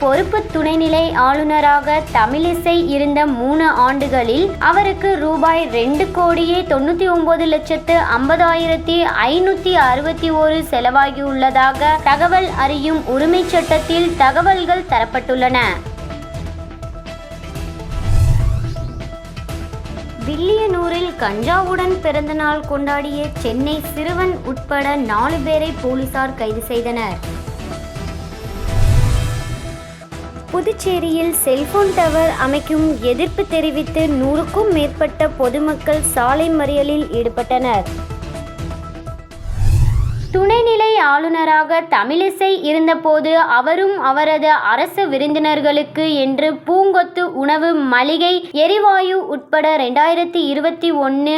பொறுப்பு துணைநிலை ஆளுநராக தமிழிசை இருந்த மூணு ஆண்டுகளில் அவருக்கு ரூபாய் ரெண்டு கோடியே தொண்ணூற்றி ஒன்பது லட்சத்து ஐம்பதாயிரத்தி ஐநூற்றி அறுபத்தி ஒரு செலவாகியுள்ளதாக தகவல் அறியும் உரிமை சட்டத்தில் தகவல்கள் தரப்பட்டுள்ளன. வில்லியனூரில் கஞ்சாவுடன் பிறந்தநாள் கொண்டாடிய சென்னை சிறுவன் உட்பட நாலு பேரை போலீசார் கைது செய்தனர். புதுச்சேரியில் செல்போன் டவர் அமைக்கும் எதிர்ப்பு தெரிவித்து நூறுக்கும் மேற்பட்ட பொதுமக்கள் சாலை மறியலில் ஈடுபட்டனர். துணை ஆளுநராக தமிழிசை இருந்தபோது அவரும் அவரது அரசு விருந்தினர்களுக்கு என்று பூங்கொத்து உணவு மளிகை எரிவாயு உட்பட ரெண்டாயிரத்தி இருபத்தி ஒன்று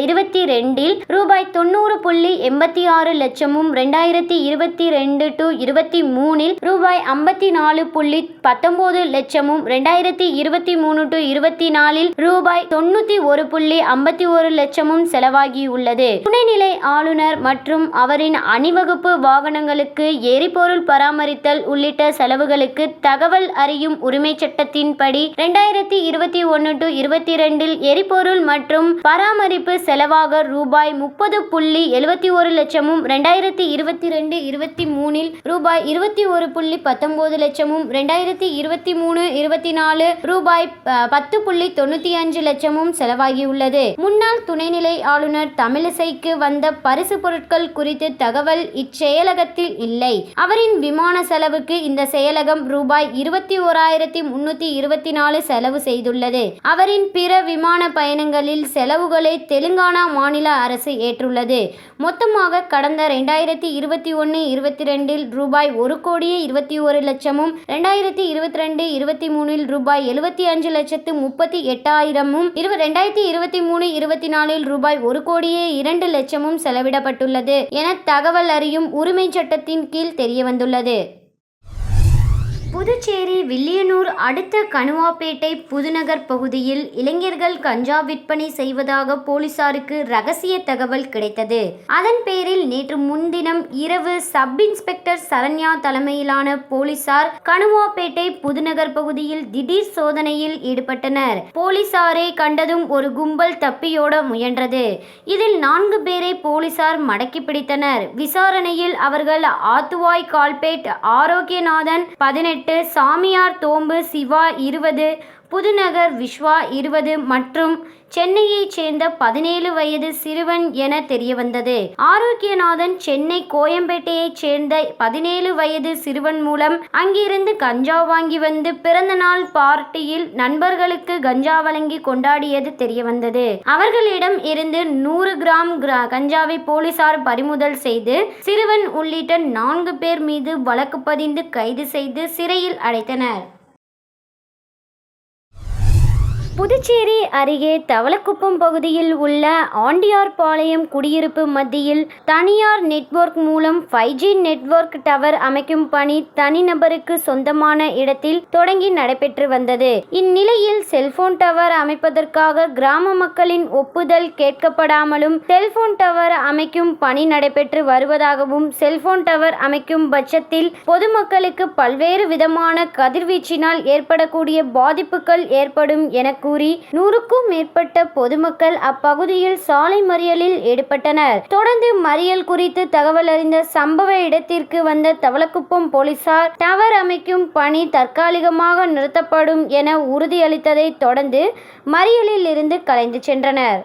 இருபத்தி ரெண்டில் ரூபாய் தொண்ணூறு புள்ளி எண்பத்தி ஆறு லட்சமும் ரெண்டாயிரத்தி இருபத்தி ரெண்டு டு இருபத்தி மூணில் ரூபாய் ஐம்பத்தி நாலு புள்ளி பத்தொன்பது லட்சமும் ரெண்டாயிரத்தி இருபத்தி மூணு டு இருபத்தி நாலில் ரூபாய் தொண்ணூத்தி ஒரு புள்ளி ஐம்பத்தி ஒரு லட்சமும் செலவாகியுள்ளது. துணைநிலை ஆளுநர் மற்றும் அவரின் அணிவகுப்பு வகுப்பு வாகனங்களுக்கு எரிபொருள் பராமரித்தல் உள்ளிட்ட செலவுகளுக்கு தகவல் அறியும் உரிமை சட்டத்தின்படி இரண்டாயிரத்தி இருபத்தி ஒன்று டு இருபத்தி இரண்டில் எரிபொருள் மற்றும் பராமரிப்பு செலவாக ரூபாய் முப்பது புள்ளி எழுபத்தி ஒரு லட்சமும் இரண்டாயிரத்தி இருபத்தி ரெண்டு இருபத்தி மூணில் ரூபாய் இருபத்தி ஒரு புள்ளி பத்தொன்பது லட்சமும் இரண்டாயிரத்தி இருபத்தி மூணு இருபத்தி நாலு ரூபாய் பத்து புள்ளி தொண்ணூத்தி அஞ்சு லட்சமும் செலவாகியுள்ளது. முன்னாள் துணைநிலை ஆளுநர் தமிழிசைக்கு வந்த பரிசு பொருட்கள் குறித்து தகவல் இச்செயலகத்தில் இல்லை. அவரின் விமான செலவுக்கு இந்த செயலகம் ரூபாய் இருபத்தி ஓராயிரத்தி முன்னூத்தி இருபத்தி நாலு செலவு செய்துள்ளது. அவரின் பிற விமான பயணங்களில் செலவுகளை தெலுங்கானா மாநில அரசு ஏற்றுள்ளது. மொத்தமாக கடந்த ரெண்டாயிரத்தி இருபத்தி ஒன்று இருபத்தி ரெண்டில் ரூபாய் ஒரு கோடியே இருபத்தி ஒரு லட்சமும் ரெண்டாயிரத்தி இருபத்தி ரெண்டு இருபத்தி மூணில் ரூபாய் எழுபத்தி அஞ்சு லட்சத்து முப்பத்தி எட்டாயிரமும் இரு ரெண்டாயிரத்தி இருபத்தி மூணு இருபத்தி நாலில் ரூபாய் ஒரு கோடியே இரண்டு லட்சமும் செலவிடப்பட்டுள்ளது என தகவல் அறியும் உரிமை சட்டத்தின் கீழ் தெரியவந்துள்ளது. புதுச்சேரி வில்லியனூர் அடுத்த கணுவாப்பேட்டை புதுநகர் பகுதியில் இளைஞர்கள் கஞ்சா விற்பனை செய்வதாக போலீசாருக்கு ரகசிய தகவல் கிடைத்தது. அதன் பேரில் நேற்று முன்தினம் இரவு சப் இன்ஸ்பெக்டர் சரண்யா தலைமையிலான போலீசார் கணுவாப்பேட்டை புதுநகர் பகுதியில் திடீர் சோதனையில் ஈடுபட்டனர். போலீசாரை கண்டதும் ஒரு கும்பல் தப்பியோட முயன்றது. இதில் நான்கு பேரை போலீசார் மடக்கி பிடித்தனர். விசாரணையில் அவர்கள் ஆத்துவாய் கால்பேட் ஆரோக்கியநாதன் பதினெட்டு சாமியார் தோம்பு சிவா இருபது புதுநகர் விஸ்வா இருபது மற்றும் சென்னையைச் சேர்ந்த பதினேழு வயது சிறுவன் என தெரியவந்தது. ஆரோக்கியநாதன் சென்னை கோயம்பேட்டையைச் சேர்ந்த பதினேழு வயது சிறுவன் மூலம் அங்கிருந்து கஞ்சா வாங்கி வந்து பிறந்தநாள் பார்ட்டியில் நண்பர்களுக்கு கஞ்சா வழங்கி கொண்டாடியது தெரியவந்தது. அவர்களிடம் இருந்து நூறு கிராம் கிரா- கஞ்சாவை போலீசார் பறிமுதல் செய்து சிறுவன் உள்ளிட்ட நான்கு பேர் மீது வழக்கு பதிந்து கைது செய்து சிறையில் அடைத்தனர். புதுச்சேரி அருகே தவளக்குப்பம் பகுதியில் உள்ள ஆண்டியார்பாளையம் குடியிருப்பு மத்தியில் தனியார் நெட்வொர்க் மூலம் ஃபைவ் ஜி நெட்வொர்க் டவர் அமைக்கும் பணி தனிநபருக்கு சொந்தமான இடத்தில் தொடங்கி நடைபெற்று வந்தது. இந்நிலையில் செல்போன் டவர் அமைப்பதற்காக கிராம மக்களின் ஒப்புதல் கேட்கப்படாமலும் செல்போன் டவர் அமைக்கும் பணி நடைபெற்று வருவதாகவும் செல்போன் டவர் அமைக்கும் பட்சத்தில் பொதுமக்களுக்கு பல்வேறு விதமான கதிர்வீச்சினால் ஏற்படக்கூடிய பாதிப்புகள் ஏற்படும் என கூறி நூறுக்கும் மேற்பட்ட பொதுமக்கள் அப்பகுதியில் சாலை மறியலில் ஈடுபட்டனர். தொடர்ந்து மறியல் குறித்து தகவல் அறிந்த சம்பவ இடத்திற்கு வந்த தவளக்குப்பம் போலீசார் டவர் அமைக்கும் பணி தற்காலிகமாக நிறுத்தப்படும் என உறுதியளித்ததை தொடர்ந்து மறியலில் இருந்து கலைந்து சென்றனர்.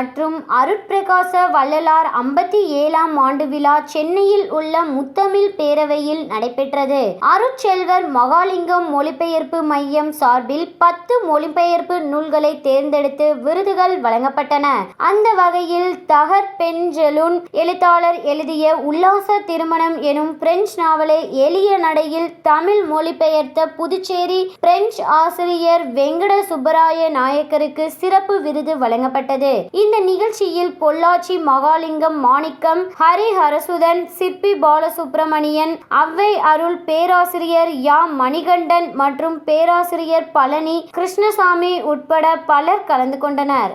மற்றும் அருட்பிரகாச வள்ளலார் ஐம்பத்தி ஏழாம் ஆண்டு விழா சென்னையில் உள்ள முத்தமிழ் பேரவையில் நடைபெற்றது. அருட்செல்வர் மகாலிங்கம் மொழிபெயர்ப்பு மையம் சார்பில் பத்து மொழிபெயர்ப்பு நூல்களை தேர்ந்தெடுத்து விருதுகள் வழங்கப்பட்டன. அந்த வகையில் தகர் பெஞ்சலுன் எழுத்தாளர் எழுதிய உல்லாச திருமணம் எனும் பிரெஞ்சு நாவலை எளிய நடையில் தமிழ் மொழிபெயர்த்த புதுச்சேரி பிரெஞ்சு ஆசிரியர் வெங்கட சுப்பராய நாயக்கருக்கு சிறப்பு விருது வழங்கப்பட்டது. இந்த நிகழ்ச்சியில் பொள்ளாச்சி மகாலிங்கம் மாணிக்கம் ஹரிஹரசுதன் சிற்பி பாலசுப்பிரமணியன் அவ்வை அருள் பேராசிரியர் யா மணிகண்டன் மற்றும் பேராசிரியர் பழனி கிருஷ்ணசாமி உட்பட பலர் கலந்து கொண்டனர்.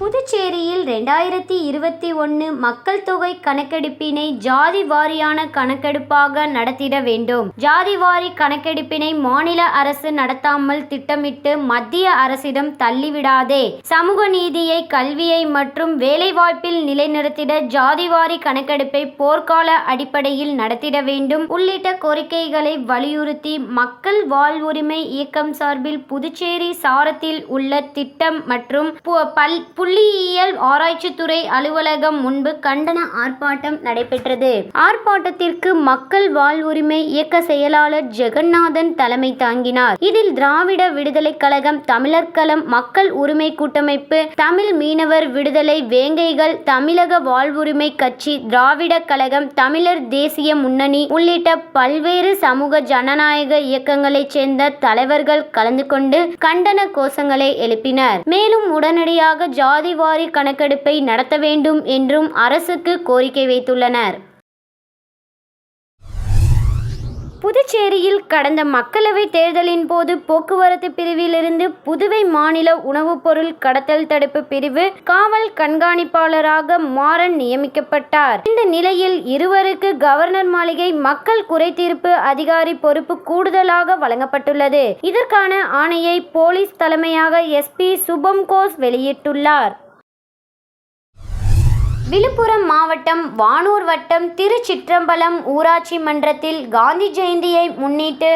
புதுச்சேரியில் ரெண்டாயிரத்தி இருபத்தி ஒன்று மக்கள் தொகை கணக்கெடுப்பினை ஜாதி வாரியான கணக்கெடுப்பாக நடத்திட வேண்டும். ஜாதி வாரி கணக்கெடுப்பினை மாநில அரசு நடத்தாமல் திட்டமிட்டு மத்திய அரசிடம் தள்ளிவிடாதே. சமூக நீதியை கல்வியை மற்றும் வேலைவாய்ப்பில் நிலைநிறுத்திட ஜாதிவாரி கணக்கெடுப்பை போர்க்கால அடிப்படையில் நடத்திட வேண்டும். உள்ளிட்ட கோரிக்கைகளை வலியுறுத்தி மக்கள் வாழ்வுரிமை இயக்கம் சார்பில் புதுச்சேரி சாரத்தில் உள்ள திட்டம் மற்றும் பு- பல் புள்ளியியல் ஆராய்ச்சித்துறை அலுவலகம் முன்பு கண்டன ஆர்ப்பாட்டம் நடைபெற்றது. ஆர்ப்பாட்டத்திற்கு மக்கள் வாழ்வுரிமை இயக்க செயலாளர் ஜெகநாதன் தலைமை தாங்கினார். இதில் திராவிட விடுதலை கழகம் தமிழர் களம் மக்கள் உரிமை கூட்டமைப்பு தமிழ் மீனவர் விடுதலை வேங்கைகள் தமிழக வாழ்வுரிமை கட்சி திராவிட கழகம் தமிழர் தேசிய முன்னணி உள்ளிட்ட பல்வேறு சமூக ஜனநாயக இயக்கங்களைச் சேர்ந்த தலைவர்கள் கலந்து கொண்டு கண்டன கோஷங்களை எழுப்பினர். மேலும் உடனடியாக சாதிவாரி கணக்கெடுப்பை நடத்த வேண்டும் என்றும் அரசுக்கு கோரிக்கை வைத்துள்ளனர். புதுச்சேரியில் கடந்த மக்களவை தேர்தலின் போது போக்குவரத்து பிரிவிலிருந்து புதுவை மாநில உணவுப் பொருள் கடத்தல் தடுப்பு பிரிவு காவல் கண்காணிப்பாளராக மாறன் நியமிக்கப்பட்டார். இந்த நிலையில் இருவருக்கு கவர்னர் மாளிகை மக்கள் குறைதீர்ப்பு அதிகாரி பொறுப்பு கூடுதலாக வழங்கப்பட்டுள்ளது. இதற்கான ஆணையை போலீஸ் தலைமையாக எஸ்பி சுபம் கோஸ் வெளியிட்டுள்ளார். விழுப்புரம் மாவட்டம் வானூர் வட்டம் திருச்சிற்றம்பலம் ஊராட்சி மன்றத்தில் காந்தி ஜெயந்தியை முன்னிட்டு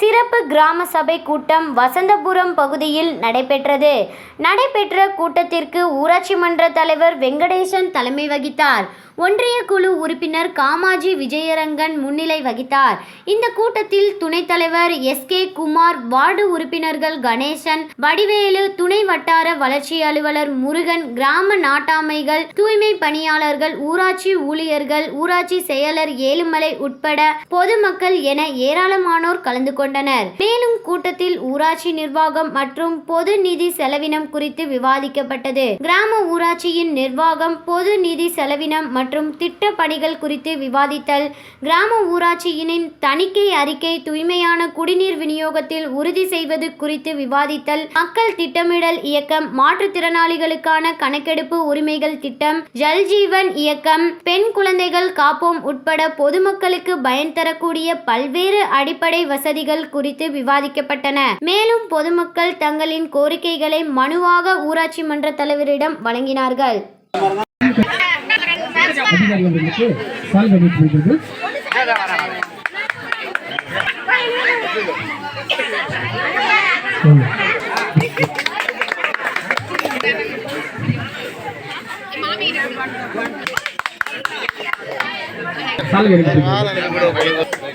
சிறப்பு கிராம சபை கூட்டம் வசந்தபுரம் பகுதியில் நடைபெற்றது. நடைபெற்ற கூட்டத்திற்கு ஊராட்சி மன்ற தலைவர் வெங்கடேசன் தலைமை வகித்தார். ஒன்றிய குழு உறுப்பினர் காமாஜி விஜயரங்கன் முன்னிலை வகித்தார். இந்த கூட்டத்தில் துணைத் தலைவர் எஸ். கே. குமார் வார்டு உறுப்பினர்கள் கணேசன் வடிவேலு துணை வட்டார வளர்ச்சி அலுவலர் முருகன் கிராம நாட்டாமைகள் தூய்மை பணியாளர்கள் ஊராட்சி ஊழியர்கள் ஊராட்சி செயலர் ஏழுமலை உட்பட பொதுமக்கள் என ஏராளமானோர் கலந்து கொண்டனர். மேலும் கூட்டத்தில் ஊராட்சி நிர்வாகம் மற்றும் பொது நிதி செலவினம் குறித்து விவாதிக்கப்பட்டது. கிராம ஊராட்சியின் நிர்வாகம் பொது நிதி செலவினம் மற்றும் திட்ட பணிகள் குறித்து விவாதித்தல் கிராம ஊராட்சியினின் தணிக்கை அறிக்கை தூய்மையான குடிநீர் விநியோகத்தில் உறுதி செய்வது குறித்து விவாதித்தல் மக்கள் திட்டமிடல் இயக்கம் மாற்றுத்திறனாளிகளுக்கான கணக்கெடுப்பு உரிமைகள் திட்டம் ஜல்ஜீவன் இயக்கம் பெண் குழந்தைகள் காப்போம் உட்பட பொதுமக்களுக்கு பயன் தரக்கூடிய பல்வேறு அடிப்படை வசதிகள் குறித்து விவாதிக்கப்பட்டன. மேலும் பொதுமக்கள் தங்களின் கோரிக்கைகளை மனுவாக ஊராட்சி மன்ற தலைவரிடம் வழங்கினார்கள். அதிகாரி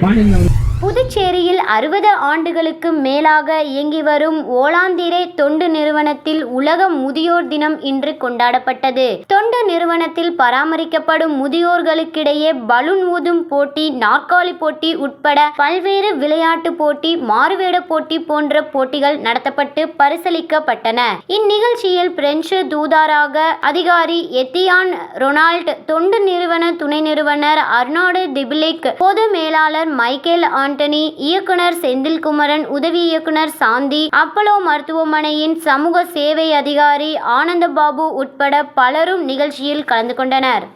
Bye. புதுச்சேரியில் அறுபது ஆண்டுகளுக்கு மேலாக இயங்கி வரும் ஓலாந்திரே தொண்டு நிறுவனத்தில் உலக முதியோர் தினம் இன்று கொண்டாடப்பட்டது. தொண்டு நிறுவனத்தில் பராமரிக்கப்படும் முதியோர்களுக்கிடையே பலூன் ஊதும் போட்டி நாற்காலி போட்டி உட்பட பல்வேறு விளையாட்டு போட்டி மாறுவேட போட்டி போன்ற போட்டிகள் நடத்தப்பட்டு பரிசளிக்கப்பட்டன. இந்நிகழ்ச்சியில் பிரெஞ்சு தூதாராக அதிகாரி எத்தியான் ரொனால்ட் தொண்டு நிறுவன துணை நிறுவனர் அர்னாடு திபிலிக் பொது மேலாளர் மைக்கேல் ஆண்டனி இயக்குனர் செந்தில்குமரன் உதவி இயக்குனர் சாந்தி அப்பலோ மருத்துவமனையின் சமூக சேவை அதிகாரி ஆனந்தபாபு உட்பட பலரும் நிகழ்ச்சியில் கலந்து கொண்டனர்.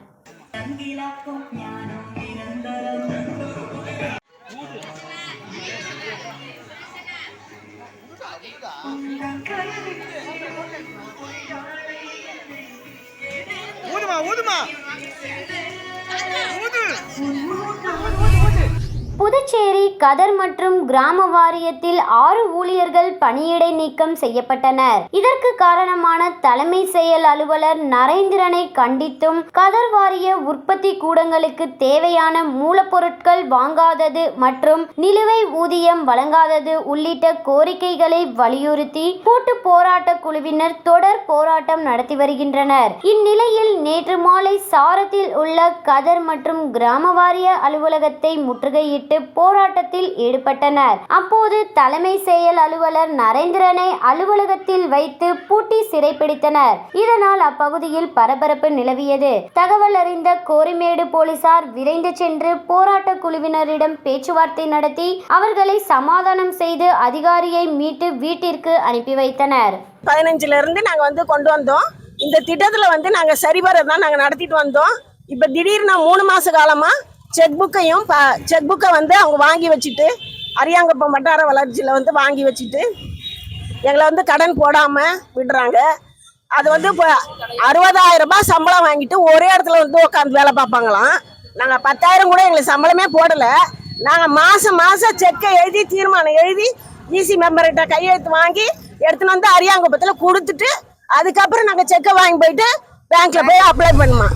ஊதுமா ஊதுமா. ஊது. புதுச்சேரி கதர் மற்றும் கிராம வாரியத்தில் ஆறு ஊழியர்கள் பணியிடை நீக்கம் செய்யப்பட்டனர். இதற்கு காரணமான தலைமை செயல் அலுவலர் நரேந்திரனை கண்டித்தும் கதர் வாரிய உற்பத்தி கூடங்களுக்கு தேவையான மூலப்பொருட்கள் வாங்காதது மற்றும் நிலுவை ஊதியம் வழங்காதது உள்ளிட்ட கோரிக்கைகளை வலியுறுத்தி கூட்டு போராட்ட குழுவினர் தொடர் போராட்டம் நடத்தி வருகின்றனர். இந்நிலையில் நேற்று மாலை சாரத்தில் உள்ள கதர் மற்றும் கிராம வாரிய அலுவலகத்தை முற்றுகையிட்டு போராட்டத்தில் ஈடுபட்டனர். அப்போது தலைமை செயல் அலுவலர் நரேந்திரனை அலுவலகத்தில் வைத்து பூட்டி சிறைப்பிடித்தனர். இதனால் அப்பகுதியில் பரபரப்பு நிலவியது. தகவல் அறிந்த கோரிமேடு போலீசார் விரைந்து சென்று போராட்ட குழுவினரிடம் பேச்சுவார்த்தை நடத்தி அவர்களை சமாதானம் செய்து அதிகாரியை மீட்டு வீட்டிற்கு அனுப்பி வைத்தனர். பதினஞ்சுல இருந்து நாங்க வந்து கொண்டு வந்தோம். இந்த திட்டத்துல வந்து நாங்க சரிவர தான் நாங்க நடத்திட்டு வந்தோம். இப்ப திடீர்னு மூணு மாச காலமா செக் புக்கையும் செக் புக்கை வந்து அவங்க வாங்கி வச்சுட்டு அரியாங்கப்பம் வட்டார வளர்ச்சியில் வந்து வாங்கி வச்சுட்டு எங்களை வந்து கடன் போடாமல் விடுறாங்க. அது வந்து இப்போ அறுபதாயிரம் ரூபாய் சம்பளம் வாங்கிட்டு ஒரே இடத்துல வந்து உட்காந்து வேலை பார்ப்பாங்களாம். நாங்கள் பத்தாயிரம் கூட எங்களுக்கு சம்பளமே போடலை. நாங்கள் மாதம் மாதம் செக்கை எழுதி தீர்மானம் எழுதி இசி மெம்பர்கிட்ட கையெழுத்து வாங்கி எடுத்துன்னு வந்து அரியாங்குப்பத்தில் கொடுத்துட்டு அதுக்கப்புறம் நாங்கள் செக்கை வாங்கி போயிட்டு பேங்க்கில் போய் அப்ளை பண்ணுமா.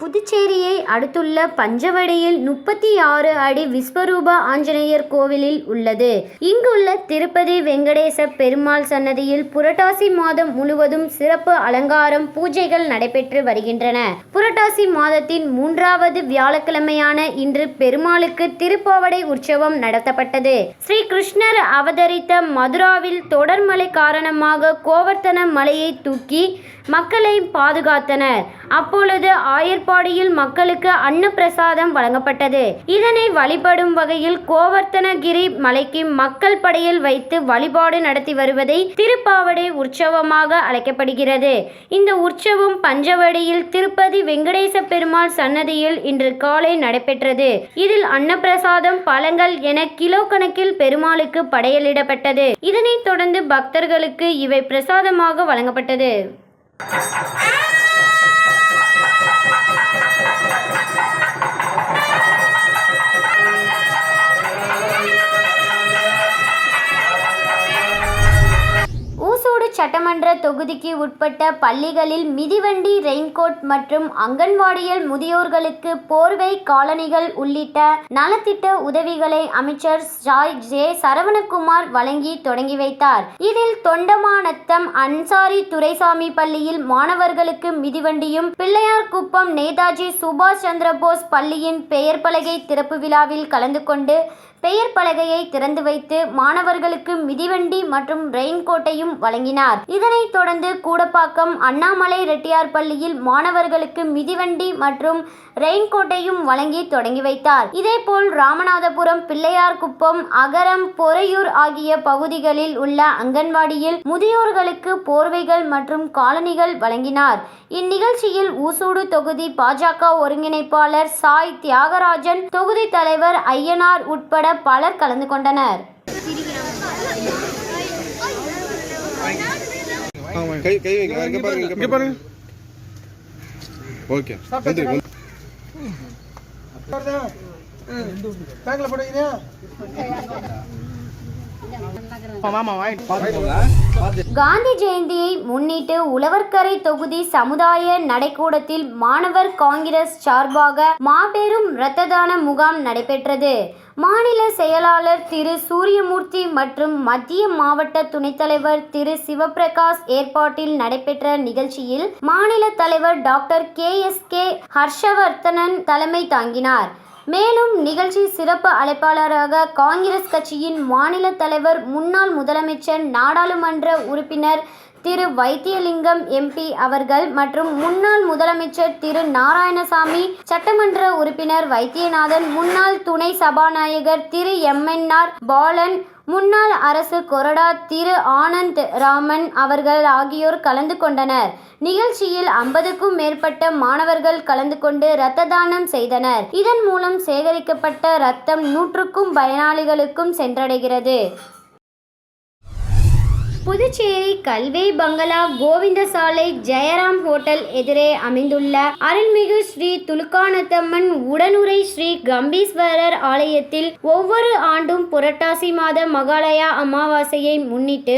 புதுச்சேரியை அடுத்துள்ள பஞ்சவடியில் முப்பத்தி ஆறு அடி விஸ்வரூப ஆஞ்சநேயர் கோவிலில் உள்ளது. இங்குள்ள திருப்பதி வெங்கடேச பெருமாள் சன்னதியில் புரட்டாசி மாதம் முழுவதும் சிறப்பு அலங்காரம் பூஜைகள் நடைபெற்று வருகின்றன. புரட்டாசி மாதத்தின் மூன்றாவது வியாழக்கிழமையான இன்று பெருமாளுக்கு திருப்பாவடை உற்சவம் நடத்தப்பட்டது. ஸ்ரீ கிருஷ்ணர் அவதரித்த மதுராவில் தொடர்மழை காரணமாக கோவர்த்தன மலையை தூக்கி மக்களை பாதுகாத்தனர். அப்பொழுது ஆயர்பாடியில் மக்களுக்கு அன்னப்பிரசாதம் வழங்கப்பட்டது. இதனை வழிபடும் வகையில் கோவர்த்தனகிரி மலைக்கு மக்கள் படையில் வைத்து வழிபாடு நடத்தி வருவதை திருப்பாவடை உற்சவமாக அழைக்கப்படுகிறது. இந்த உற்சவம் பஞ்சவடியில் திருப்பதி வெங்கடேச பெருமாள் சன்னதியில் இன்று காலை நடைபெற்றது. இதில் அன்னப்பிரசாதம் பழங்கள் என கிலோ கணக்கில் பெருமாளுக்கு படையலிடப்பட்டது. இதனைத் தொடர்ந்து பக்தர்களுக்கு இவை பிரசாதமாக வழங்கப்பட்டது. சட்டமன்ற தொகுதிக்கு உட்பட்ட பள்ளிகளில் மிதிவண்டி ரெயின்கோட் மற்றும் அங்கன்வாடியில் முதியோர்களுக்கு போர்வை காலணிகள் உள்ளிட்ட நலத்திட்ட உதவிகளை அமைச்சர் ஜாய் ஜே சரவணகுமார் வழங்கி தொடங்கி வைத்தார். இதில் தொண்டமானத்தம் அன்சாரி துரைசாமி பள்ளியில் மாணவர்களுக்கு மிதிவண்டியும் பிள்ளையார்குப்பம் நேதாஜி சுபாஷ் சந்திரபோஸ் பள்ளியின் பெயர் பலகை திறப்பு விழாவில் கலந்து கொண்டு பெயர் பலகையை திறந்து வைத்து மாணவர்களுக்கு மிதிவண்டி மற்றும் ரெயின்கோட்டையும் வழங்கினார். இதனைத் தொடர்ந்து கூடப்பாக்கம் அண்ணாமலை ரெட்டியார் பள்ளியில் மாணவர்களுக்கு மிதிவண்டி மற்றும் ரெயின்கோட்டையும் வழங்கி தொடங்கி வைத்தார். இதேபோல் ராமநாதபுரம் பிள்ளையார் குப்பம் அகரம் பொறையூர் ஆகிய பகுதிகளில் உள்ள அங்கன்வாடியில் முதியோர்களுக்கு போர்வைகள் மற்றும் காலணிகள் வழங்கினார். இந்நிகழ்ச்சியில் ஊசூடு தொகுதி பாஜக ஒருங்கிணைப்பாளர் சாய் தியாகராஜன் தொகுதி தலைவர் ஐயனார் உட்பட பலர் கலந்து கொண்டனர். கை கை வைங்க. இங்க பாருங்க இங்க பாருங்க. ஓகே. நன்றி. பேங்க்ல போடுவீங்க காந்தி ஜெயந்தியை முன்னிட்டு உழவர்கரை தொகுதி சமுதாய நடைக்கூடத்தில் மாணவர் காங்கிரஸ் சார்பாக மாபெரும் இரத்த தான முகாம் நடைபெற்றது. மாநில செயலாளர் திரு சூரியமூர்த்தி மற்றும் மத்திய மாவட்ட துணைத் தலைவர் திரு சிவபிரகாஷ் ஏற்பாட்டில் நடைபெற்ற நிகழ்ச்சியில் மாநில தலைவர் doctor K S K Harshavardhanan தலைமை தாங்கினார். மேலும் நிகழ்ச்சி சிறப்பு அழைப்பாளராக காங்கிரஸ் கட்சியின் மாநில தலைவர் முன்னாள் முதலமைச்சர் நாடாளுமன்ற உறுப்பினர் திரு வைத்தியலிங்கம் எம்பி அவர்கள் மற்றும் முன்னாள் முதலமைச்சர் திரு நாராயணசாமி சட்டமன்ற உறுப்பினர் வைத்தியநாதன் முன்னாள் துணை சபாநாயகர் திரு எம்என்ஆர் பாலன் முன்னாள் அரசு கொறடா திரு ஆனந்த் ராமன் அவர்கள் ஆகியோர் கலந்து கொண்டனர். நிகழ்ச்சியில் ஐம்பதுக்கும் மேற்பட்ட மாணவர்கள் கலந்து கொண்டு இரத்த தானம் செய்தனர். இதன் மூலம் சேகரிக்கப்பட்ட இரத்தம் நூற்றுக்கும் பயனாளிகளுக்கும் சென்றடைகிறது. புதுச்சேரி கல்வே பங்களா கோவிந்தசாலை ஜெயராம் ஹோட்டல் எதிரே அமைந்துள்ள அருள்மிகு ஸ்ரீ துலுக்கானத்தம்மன் உடனுரை ஸ்ரீ கம்பீஸ்வரர் ஆலயத்தில் ஒவ்வொரு ஆண்டும் புரட்டாசி மாத மகாலயா அமாவாசையை முன்னிட்டு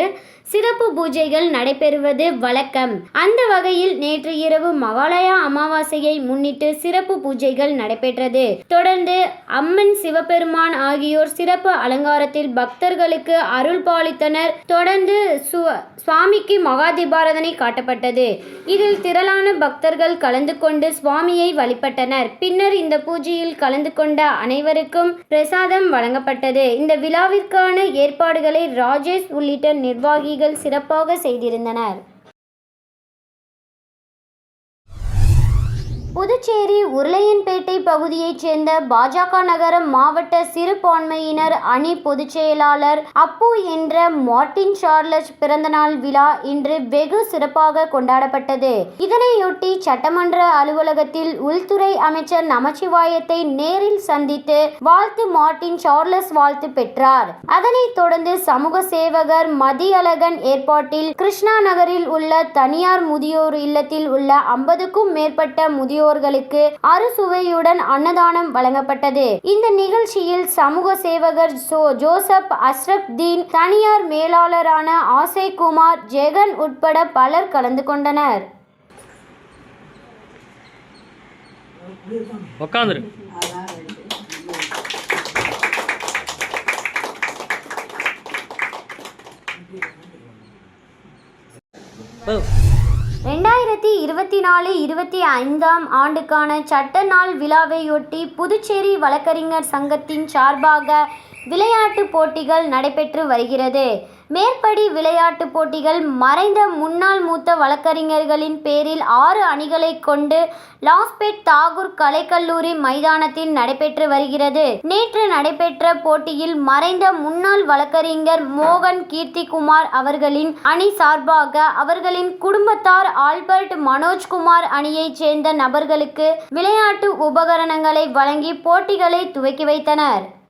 சிறப்பு பூஜைகள் நடைபெறுவது வழக்கம். அந்த வகையில் நேற்று இரவு மகாலயா அமாவாசையை முன்னிட்டு சிறப்பு பூஜைகள் நடைபெற்றது. தொடர்ந்து அம்மன் சிவபெருமான் ஆகியோர் சிறப்பு அலங்காரத்தில் பக்தர்களுக்கு அருள் பாலித்தனர். தொடர்ந்து சுவாமிக்கு மகாதிபாரதனை காட்டப்பட்டது. இதில் திரளான பக்தர்கள் கலந்து கொண்டு சுவாமியை வழிபட்டனர். பின்னர் இந்த பூஜையில் கலந்து கொண்ட அனைவருக்கும் பிரசாதம் வழங்கப்பட்டது. இந்த விழாவிற்கான ஏற்பாடுகளை ராஜேஷ் உள்ளிட்ட நிர்வாகிகள் சிறப்பாக செய்திருந்தனர். புதுச்சேரி உருளையன்பேட்டை பகுதியைச் சேர்ந்த பாஜக நகர மாவட்ட சிறுபான்மையினர் அணி பொதுச் செயலாளர் அப்பு என்ற மார்ட்டின் சார்லஸ் பிறந்தநாள் விழா இன்று வெகு சிறப்பாக கொண்டாடப்பட்டது. இதனையொட்டி சட்டமன்ற அலுவலகத்தில் உள்துறை அமைச்சர் நமச்சிவாயத்தை நேரில் சந்தித்து வாழ்த்து மார்ட்டின் சார்லஸ் வாழ்த்து பெற்றார். அதனைத் தொடர்ந்து சமூக சேவகர் மதியழகன் ஏற்பாட்டில் கிருஷ்ணா நகரில் உள்ள தனியார் முதியோர் இல்லத்தில் உள்ள ஐம்பதுக்கும் மேற்பட்ட முதியோர் முதியோர்களுக்கு அறுசுவையுடன் அன்னதானம் வழங்கப்பட்டது. இந்த நிகழ்ச்சியில் சமூக சேவகர் சோ ஜோசப் அஸ்ரப் தீன் தனியார் மேலாளரான ஆசை குமார் ஜெகன் உட்பட பலர் கலந்து கொண்டனர். ஓ. ரெண்டாயிரத்தி இருபத்தி நாலு இருபத்தி ஐந்தாம் ஆண்டுக்கான சட்ட நாள் விழாவையொட்டி புதுச்சேரி வழக்கறிஞர் சங்கத்தின் சார்பாக விளையாட்டு போட்டிகள் நடைபெற்று வருகிறது. மேற்படி விளையாட்டுப் போட்டிகள் மறைந்த முன்னாள் மூத்த வழக்கறிஞர்களின் பேரில் ஆறு அணிகளைக் கொண்டு லாஸ்பேட் தாகூர் கலைக்கல்லூரி மைதானத்தில் நடைபெற்று வருகிறது. நேற்று நடைபெற்ற போட்டியில் மறைந்த முன்னாள் வழக்கறிஞர் மோகன் கீர்த்திகுமார் அவர்களின் அணி சார்பாக அவர்களின் குடும்பத்தார் ஆல்பர்ட் மனோஜ்குமார் அணியைச் சேர்ந்த நபர்களுக்கு விளையாட்டு உபகரணங்களை வழங்கி போட்டிகளை துவக்கி வைத்தனர்.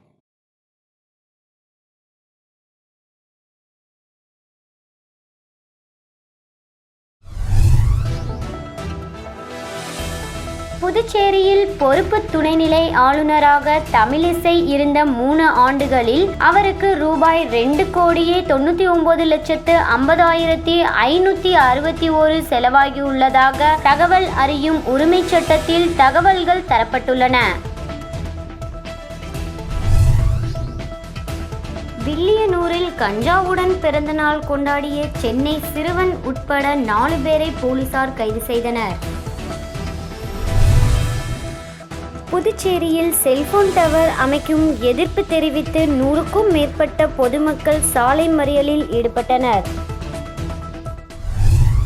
பொறுப்பு துணைநிலை ஆளுநராக தமிழிசை இருந்த மூணு ஆண்டுகளில் அவருக்கு ரூபாய் ரெண்டு கோடியே தொண்ணூற்றி ஒன்பது லட்சத்து ஐம்பதாயிரத்தி ஐநூற்றி அறுபத்தி ஒரு செலவாகியுள்ளதாக தகவல் அறியும் உரிமைச் சட்டத்தில் தகவல்கள் தரப்பட்டுள்ளன. வில்லியனூரில் கஞ்சாவுடன் பிறந்தநாள் கொண்டாடிய சென்னை சிறுவன் உட்பட நாலு பேரை போலீசார் கைது செய்தனர். புதுச்சேரியில் செல்போன் டவர் அமைக்கும் எதிர்ப்பு தெரிவித்து நூறுக்கும் மேற்பட்ட பொதுமக்கள் சாலை மறியலில் ஈடுபட்டனர்.